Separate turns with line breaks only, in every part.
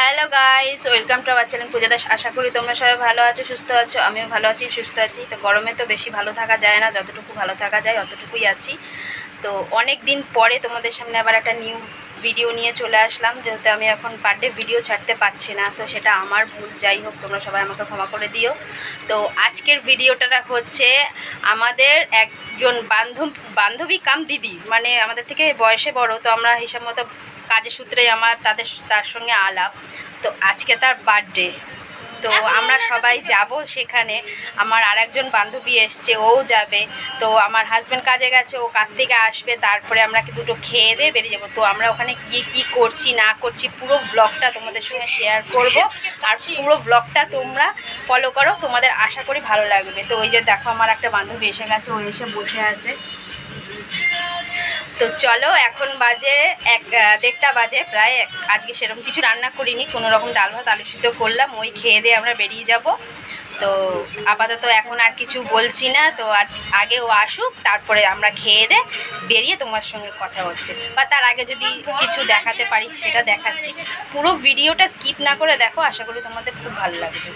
Hello guys welcome to our channel Puja Das আশা করি তোমরা সবাই ভালো আছো, সুস্থ আছো। আমিও ভালো আছি, সুস্থ আছি। তো গরমে তো বেশি ভালো থাকা যায় না, যতটুকু ভালো থাকা যায় অতটুকুই আছি। তো অনেক দিন পরে তোমাদের সামনে আবার একটা নিউ ভিডিও নিয়ে চলে আসলাম, যেহেতু আমি এখন পার ডে ভিডিও ছাড়তে পারছি না। তো সেটা আমার ভুল, যাই হোক, তোমরা সবাই আমাকে ক্ষমা করে দিও। তো আজকের ভিডিওটা হচ্ছে আমাদের একজন বান্ধব, বান্ধবী কাম দিদি। মানে আমাদের থেকে বয়সে বড়, তো আমরা হিসাব মতো কাজের সূত্রে আমার তাদের তার সঙ্গে আলাপ। তো আজকে তার বার্থডে তো আমরা সবাই যাব সেখানে। আমার আর একজন বান্ধবী এসছে ও যাবে। তো আমার হাজব্যান্ড কাজে গেছে ও কাজ থেকে আসবে। তারপরে আমরা কি দুটো খেয়ে দিয়ে বেরিয়ে যাব? তো আমরা ওখানে গিয়ে কী করছি না করছি পুরো ব্লগটা তোমাদের সঙ্গে শেয়ার করব। আর পুরো ব্লগটা তোমরা ফলো করো। তোমাদের আশা করি ভালো লাগবে। তো ওই যে দেখো আমার একটা বান্ধবী এসে গেছে ও এসে বসে আছে। তো চলো, এখন বাজে এক দেড়টা বাজে প্রায়। আজকে সেরকম কিছু রান্না করিনি, কোনো রকম ডাল ভাত, আলু সিদ্ধ করলাম, ওই খেয়ে দিয়ে আমরা বেরিয়ে যাব। তো আপাতত এখন আর কিছু বলছি না, তো আজ আগে ও আসুক, তারপরে আমরা খেয়ে দে বেরিয়ে তোমার সঙ্গে কথা হচ্ছে। বা তার আগে যদি কিছু দেখাতে পারি, সেটা দেখাচ্ছি। পুরো ভিডিওটা স্কিপ না করে দেখো, আশা করি তোমাদের খুব ভালো লাগবে।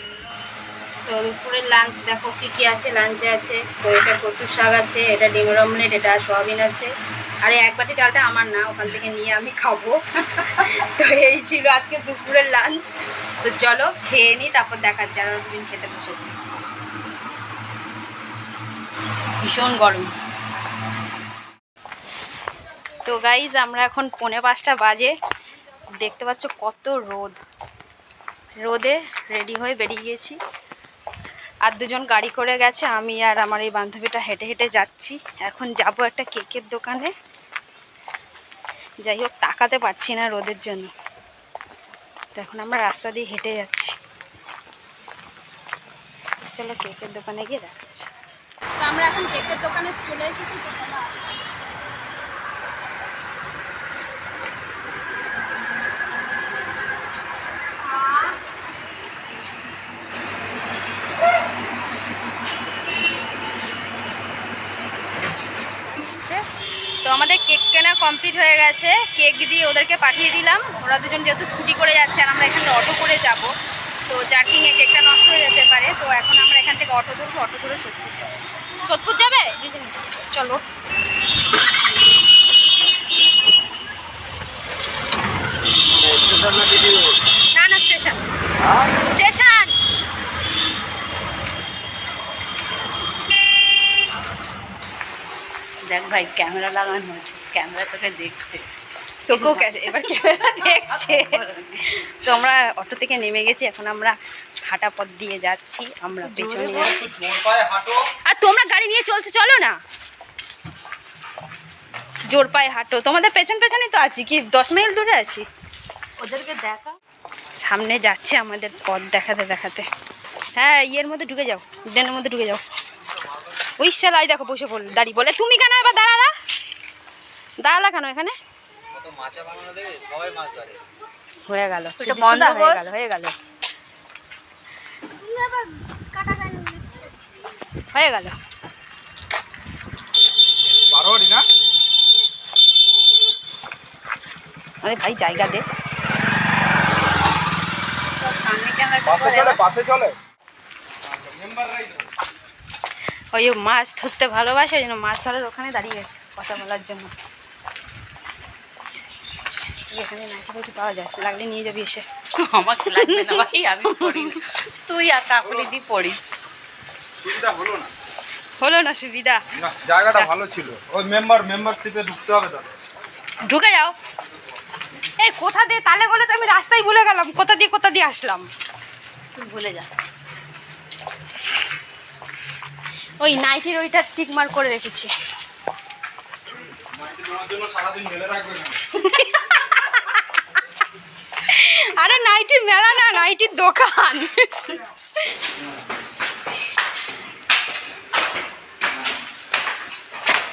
তো দুপুরের লাঞ্চ দেখো কী কী আছে লাঞ্চে আছে তো এটা কচুর শাক আছে, এটা ডিমের অমলেট এটা সোয়াবিন আছে। আর এক বাটি ডালটা আমার না, ওখান থেকে নিয়ে আমি খাব। তো এই ছিল আজকে দুপুরের লাঞ্চ তো চলো খেয়ে নিই তারপর দেখাচ্ছি, আর দুদিন খেতে বসেছে। ভীষণ গরম। তো গাইজ আমরা এখন পৌনে পাঁচটা বাজে। দেখতে পাচ্ছ কত রোদ। রোদে রেডি হয়ে বেরিয়ে গেছি। আর দুজন গাড়ি করে গেছে, আমি আর আমার এই বান্ধবীটা হেঁটে হেঁটে যাচ্ছি। এখন যাব একটা কেকের দোকানে। যাই হোক, তাকাতে পারছি না রোদের জন্য। তো এখন আমরা রাস্তা দিয়ে হেঁটে যাচ্ছি। চলো কেকের দোকানে গিয়ে দেখাচ্ছি। তো আমরা এখন কেকের দোকানে চলে এসেছি তো চলো তো আমাদের কেক কেনা কমপ্লিট হয়ে গেছে। কেক দিয়ে ওদেরকে পাঠিয়ে দিলাম। ওরা দুজন যেহেতু স্কুটি করে যাচ্ছে আর আমরা এখান থেকে অটো করে যাব, তো জার্কিংয়ে কেকটা নষ্ট হয়ে যেতে পারে, তো এখন আমরা এখান থেকে অটো ধরবো, অটো ধরে সোদপুর যাব। সোদপুর যাবে? চলো। না না, স্টেশন। স্টেশন!
দেখ ভাই, ক্যামেরা লাগানো হয়েছে ক্যামেরা তোকে দেখছে।
তোকেও এবার ক্যামেরা দেখছে। তো আমরা অটো থেকে নেমে গেছি এখন আমরা হাঁটা পথ দিয়ে যাচ্ছি। আমরা পেছনে আর তোমরা গাড়ি নিয়ে চলছো চলো না। জোর পায়ে হাঁটো। তোমাদের পেছন পেছনে তো আছি কি? দশ মাইল দূরে আছি।
ওদেরকে দেখা।
সামনে যাচ্ছে আমাদের পথ দেখাতে দেখাতে। হ্যাঁ ইয়ের মধ্যে ঢুকে যাও। ড্রেনের মধ্যে ঢুকে যাও। ওই শালাই দেখো বসে পড়ল। দাঁড়িয়ে বলে তুমি কেন এবার দাঁড়ালা? দাঁড়ালা কেন এখানে? হয়ে গেল।
বন্ধ
হয়ে। গেল হয়ে গেল। হয়ে গেল। আরে ভাই জায়গা দে। ওই মাছ ধরতে ভালোবাসে ওই জন্য মাছ ধরার ওখানে দাঁড়িয়ে গেছে কথা বলার জন্য। এখানে নাইটি ফাইটি পাওয়া যায়? লাগলে নিয়ে যাবি এসে।
আমাকে লাগবে না ভাই আমি পড়ি তুই আর কাকুলি দি পড়িস
হলো না?
হলো না সুবিধা?
জায়গাটা ভালো ছিল। ওই মেম্বার মেম্বারশিপে ঢুকতে হবে তো
ঢুকে যাও। এই কোথা দিয়ে? তালে গলে তো আমি রাস্তায় ভুলে গেলাম। কোথা দিয়ে কোথা দিয়ে আসলাম?
তুই ভুলে যা।
ওই নাইটির ওইটা টিকমার করে রেখেছি।
জন্য সারাদিন ঢেলে রাখবে না
আরে নাইটির মেলা না নাইটির দোকান।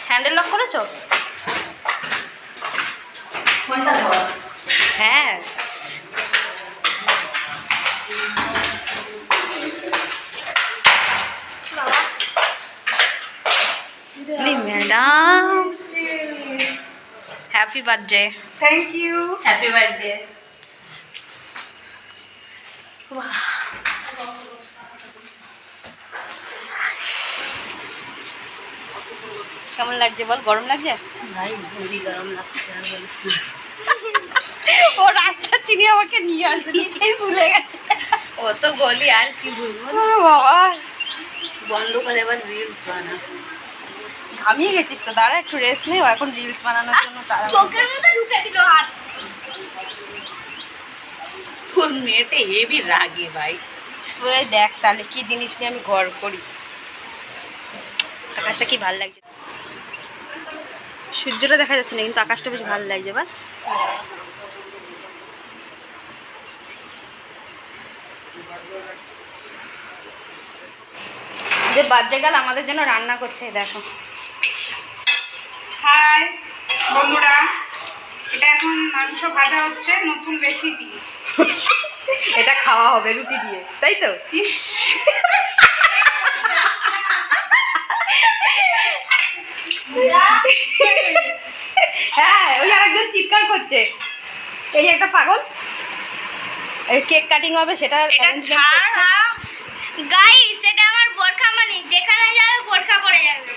হ্যান্ডেল লক করেছ? হ্যাঁ। Madam happy birthday
thank you happy birthday
কেমন লাগছে বল? গরম লাগছে?
ভাই ভুড়ি গরম লাগছে আর বলিস
ও রাস্তা চিনি আমাকে নিয়ে আসবে নিজেই ভুলে গেছে।
ও তো গলি আর কি বলব?
বাবা।
বন্ধ করে এবার রিলস বানা
ঘামিয়ে গেছিস তো দাঁড়া একটু রেস্ট নেই এখন রিলস বানানোর জন্য তারা
চোখের মধ্যে ঢুকে দিল হাত।
তোর মেয়েটা হেবি রাগে ভাই?
তোরাই দেখ তাহলে কি জিনিস নিয়ে আমি ঘর করি? আকাশটা কি ভালো লাগছে? সূর্যটা দেখা যাচ্ছে না কিন্তু আকাশটা বেশ ভালো লাগছে বা যে বাচ্চা গেল আমাদের জন্য রান্না করছে দেখো।
হাই বন্ধুরা এটা এখন মাংস ভাজা হচ্ছে নতুন রেসিপি
এটা খাওয়া হবে রুটি দিয়ে তাই তো?
ইস।
হ্যাঁ ওই আরেকজন চিৎকার করছে। এই যে একটা পাগল। কেক কাটিং হবে সেটা।
গাইস এটা আমার বোরখা মানি যেখানে যাবে বোরখা পরে যাবে।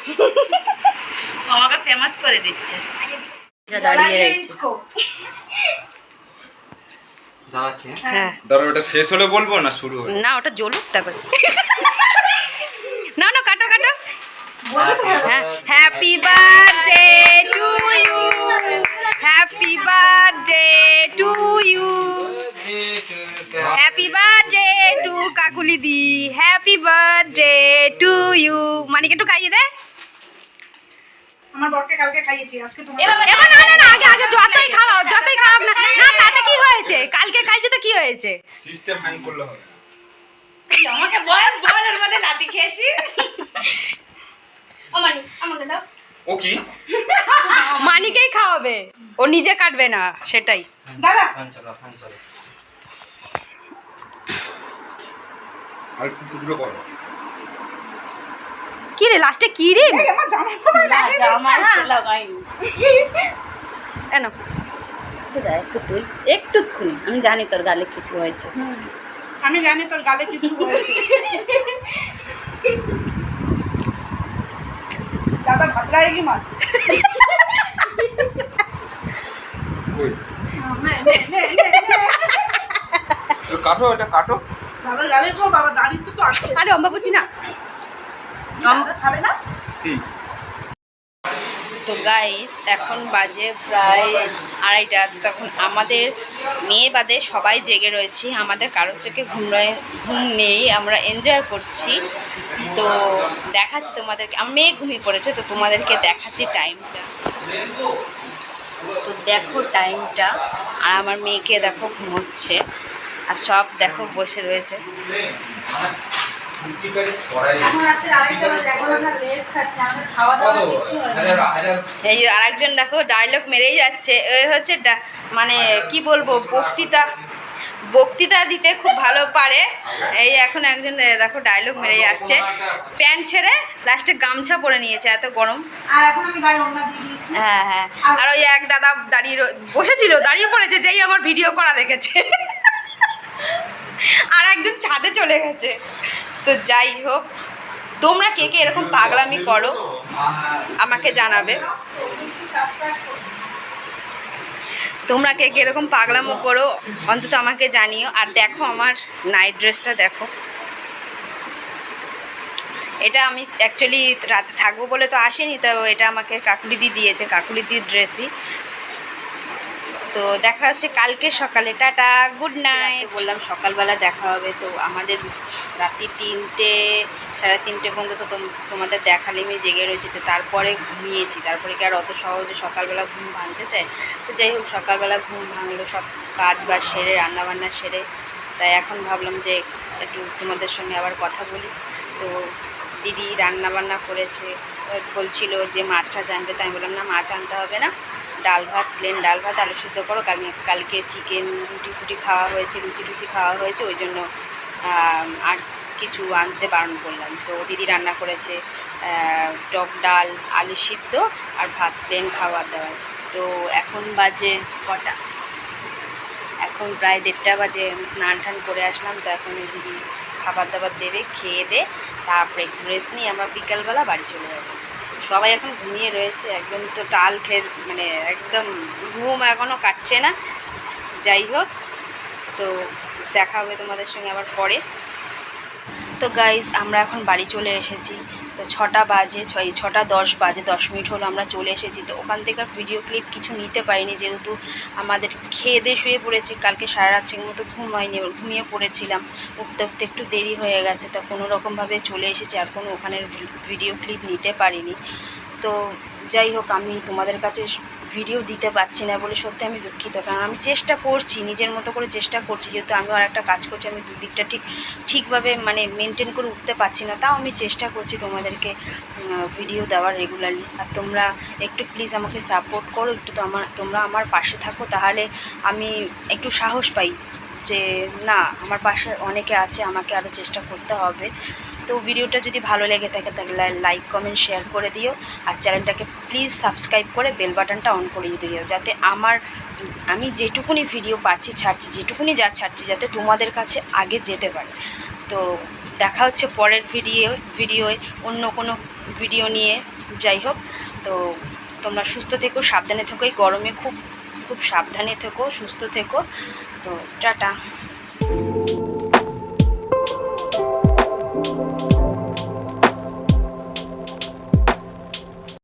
আমাকে ফেমাস করে দিচ্ছে। দাঁড়িয়ে
হ্যাঁ?
দাঁড়া ওটা শেষ হলে বলব না শুরু
না ওটা জ্বলুক তারপর। না না কাটো কাটো। হ্যাঁ happy birthday to you happy birthday to you happy birthday to Kakuli the. Happy birthday to you মানিকে একটু খাইয়ে দে।
আমার বরকে কালকে খাইয়েছি আজকে তোমার
এবার না না না আগে আগে যতই খাওয়াও যতই খাওয়াও না না হয়েছে? কালকে খাইছে তো কি হয়েছে?
সিস্টেম হ্যাং করলে হবে
আমাকে বয়স বল ওর মধ্যে লাঠি খেয়েছি।
ও মানি আমাকে দাও।
ও কি?
মানিকেই খাওয়াবে। ও নিজে কাটবে না সেটাই।
দাদা।
আর টুকরো করো।
কি রে লাস্টে কি রে?
আমার জামা কাপড়
না
লাগিয়ে দিস
জামা
না।
লাগাইনি
কেন
একটু যা একটু তুই একটু খুনি আমি জানি তোর গালে কিছু হয়েছে।
আমি জানি তোর গালে কিছু হয়েছে। দাদা ভাবলা কি মার।
কাটো এটা কাটো।
দাদা গালে তো বাবা দাঁড়িয়ে তো আছে
আরে অম্বা বুঝি না।
খাবে না?
কি
তো গাইস এখন বাজে প্রায় আড়াইটা। তখন আমাদের মেয়ে বাদে সবাই জেগে রয়েছি। আমাদের কারোর চোখে ঘুম ঘুম নেই, আমরা এনজয় করছি। তো দেখাচ্ছি তোমাদেরকে। আমার মেয়ে ঘুমিয়ে পড়েছে, তো তোমাদেরকে দেখাচ্ছি টাইমটা তো দেখো টাইমটা আর আমার মেয়েকে দেখো ঘুমোচ্ছে। আর সব দেখো বসে রয়েছে। এই যে আরেকজন দেখো ডায়লগ মেরেই যাচ্ছে। এ হচ্ছে ডা- মানে কি বলব বক্তৃতা বক্তৃতা দিতে খুব ভালো পারে। এই এখন একজন দেখো ডায়লগ মেরে যাচ্ছে। প্যান্ট ছেড়ে লাস্টে গামছা পরে নিয়েছে এত গরম।
আর এখন আমি গায়ে ওড়না দিয়ে দিয়েছি।
হ্যাঁ হ্যাঁ। আর ওই এক দাদা দাঁড়িয়ে রয়ে- বসেছিল দাঁড়িয়ে পড়েছে যেই আমার ভিডিও করা দেখেছে। আর একজন ছাদে চলে গেছে। তো যাই হোক, তোমরা কে কে এরকম পাগলামি করো, আমাকে জানাবে। তোমরা কে কে এরকম পাগলামো করো, অন্তত আমাকে জানিও। আর দেখো আমার নাইট ড্রেসটা দেখো। এটা আমি অ্যাকচুয়ালি রাতে থাকব বলে তো আসেনি, তো এটা আমাকে কাকুলিদি দিয়েছে কাকুলিদির ড্রেসই তো দেখা হচ্ছে কালকে সকালে। টাটা গুড নাইট বললাম সকালবেলা দেখা হবে তো আমাদের রাত্রি তিনটে সাড়ে তিনটে পর্যন্ত তো তোমাদের দেখালে আমি জেগে রয়েছি তো তারপরে ঘুমিয়েছি। তারপরে কি আর অত সহজে সকালবেলা ঘুম ভাঙতে চায়? তো যাই হোক সকালবেলা ঘুম ভাঙলো সব কাজ বা সেরে রান্নাবান্না সেরে। তাই এখন ভাবলাম যে একটু তোমাদের সঙ্গে আবার কথা বলি। তো দিদি রান্নাবান্না করেছে বলছিল যে মাছটা জানবে তাই আমি বললাম না মাছ আনতে হবে না। ডাল ভাত প্লেন ডাল ভাত আলু সিদ্ধ করো। কাল কালকে চিকেন রুটি ফুটি খাওয়া হয়েছে, লুচি টুচি খাওয়া হয়েছে, ওই জন্য আর কিছু আনতে বারণ করলাম। তো দিদি রান্না করেছে টক ডাল, আলু সিদ্ধ আর ভাত প্লেন খাওয়া দাওয়া। তো এখন বাজে কটা? এখন প্রায় দেড়টা বাজে, আমি স্নান টান করে আসলাম, তো এখন দিদি খাবার দাবার দেবে, খেয়ে দে, তারপরে একটু রেস্ট নিয়ে আমরা বিকালবেলা বাড়ি চলে যাব। সবাই এখন ঘুমিয়ে রয়েছে, একদম তো টাল ফের মানে একদম ঘুম এখনও কাটছে না। যাই হোক, তো দেখা হবে তোমাদের সঙ্গে আবার পরে। তো গাইজ আমরা এখন বাড়ি চলে এসেছি। তো ছটা বাজে, ছয়, ছটা দশ বাজে, দশ মিনিট হলো আমরা চলে এসেছি। তো ওখান থেকে ভিডিও ক্লিপ কিছু নিতে পারিনি যেহেতু আমাদের খেয়ে দিয়ে শুয়ে পড়েছি। কালকে সারা রাত ঠিক মতো ঘুম হয়নি ঘুমিয়ে পড়েছিলাম। উঠতে উঠতে একটু দেরি হয়ে গেছে, তো কোনো রকমভাবে চলে এসেছি, আর কোনো ওখানের ভিডিও ক্লিপ নিতে পারিনি। তো যাই হোক, আমি তোমাদের কাছে ভিডিও দিতে পারছি না বলে সত্যি আমি দুঃখিত। কারণ আমি চেষ্টা করছি, নিজের মতো করে চেষ্টা করছি, যেহেতু আমি আর একটা কাজ করছি, আমি দুদিকটা ঠিক, ঠিকভাবে মানে মেনটেন করে উঠতে পারছি না, তাও আমি চেষ্টা করছি তোমাদেরকে ভিডিও দেওয়ার রেগুলারলি আর তোমরা একটু প্লিজ আমাকে সাপোর্ট করো, একটু তো আমার, তোমরা আমার পাশে থাকো, তাহলে আমি একটু সাহস পাই যে, না, আমার পাশে অনেকে আছে, আমাকে আরও চেষ্টা করতে হবে। তো ভিডিওটা যদি ভালো লেগে থাকে তাহলে লাইক কমেন্ট শেয়ার করে দিও। আর চ্যানেলটাকে প্লিজ সাবস্ক্রাইব করে বেল বাটনটা অন করে দিও, যাতে আমার, আমি যেটুকুনি ভিডিও পাচ্ছি, ছাড়ছি, যেটুকুনি যা ছাড়ছি, যাতে তোমাদের কাছে আগে যেতে পারে। তো দেখা হচ্ছে পরের ভিডিও ভিডিওয় অন্য কোনো ভিডিও নিয়ে। যাই হোক, তো তোমরা সুস্থ থেকো, সাবধানে থেকো, এই গরমে খুব খুব সাবধানে থেকো, সুস্থ থেকো। তো টাটা।